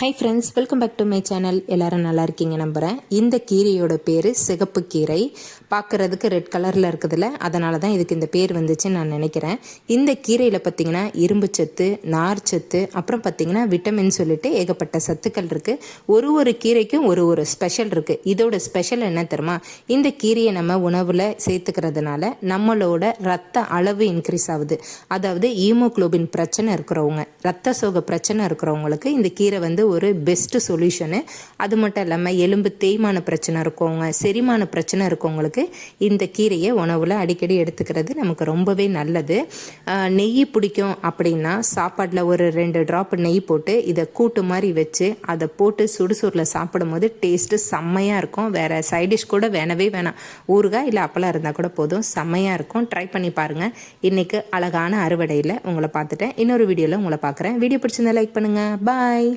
Hi friends welcome back to my channel எல்லாரும் நல்லா இருக்கீங்க நம்புகிறேன் இந்த கீரையோட பேர் சிகப்பு கீரை. பார்க்குறதுக்கு ரெட் கலரில் இருக்குதுல்ல அதனால தான் இதுக்கு இந்த பேர் வந்துச்சுன்னு நான் நினைக்கிறேன். இந்த கீரையில் பார்த்தீங்கன்னா இரும்பு சத்து நார் சத்து அப்புறம் பார்த்தீங்கன்னா விட்டமின் சொல்லிட்டு ஏகப்பட்ட சத்துக்கள் இருக்குது ஒரு ஒரு கீரைக்கும் ஒரு ஒரு ஸ்பெஷல் இருக்குது இதோட ஸ்பெஷல் என்ன தெரியுமா? இந்த கீரையை நம்ம உணவில் சேர்த்துக்கிறதுனால நம்மளோட ரத்த அளவு இன்க்ரீஸ் ஆகுது. அதாவது ஈமோக்ளோபின் பிரச்சனை இருக்கிறவங்க ரத்த சோக பிரச்சனை இருக்கிறவங்களுக்கு இந்த கீரை வந்து ஒரு பெஸ்ட்டு சொல்யூஷனு அது மட்டும் இல்லாமல் எலும்பு தேய்மான பிரச்சனை இருக்கவங்க செரிமான பிரச்சனை இருக்கவங்களுக்கு இந்த கீரையை உணவில் அடிக்கடி எடுத்துக்கிறது நமக்கு ரொம்பவே நல்லது. நெய் பிடிக்கும் அப்படின்னா சாப்பாட்டில் ஒரு ரெண்டு ட்ராப் நெய் போட்டு இதை கூட்டு மாதிரி வச்சு அதை போட்டு சுடுசூரில் சாப்பிடும்போது டேஸ்ட்டு செம்மையாக இருக்கும். வேறு சைடிஷ் கூட வேணவே வேணாம். ஊறுகாய் இல்லை அப்பளம் இருந்தால் கூட போதும். செம்மையாக இருக்கும். ட்ரை பண்ணி பாருங்கள் இன்றைக்கு அழகான அறுவடையில் உங்களை பார்த்துட்டேன். இன்னொரு வீடியோவில் உங்களை பார்க்குறேன். வீடியோ பிடிச்சிருந்தா லைக் பண்ணுங்கள் பாய்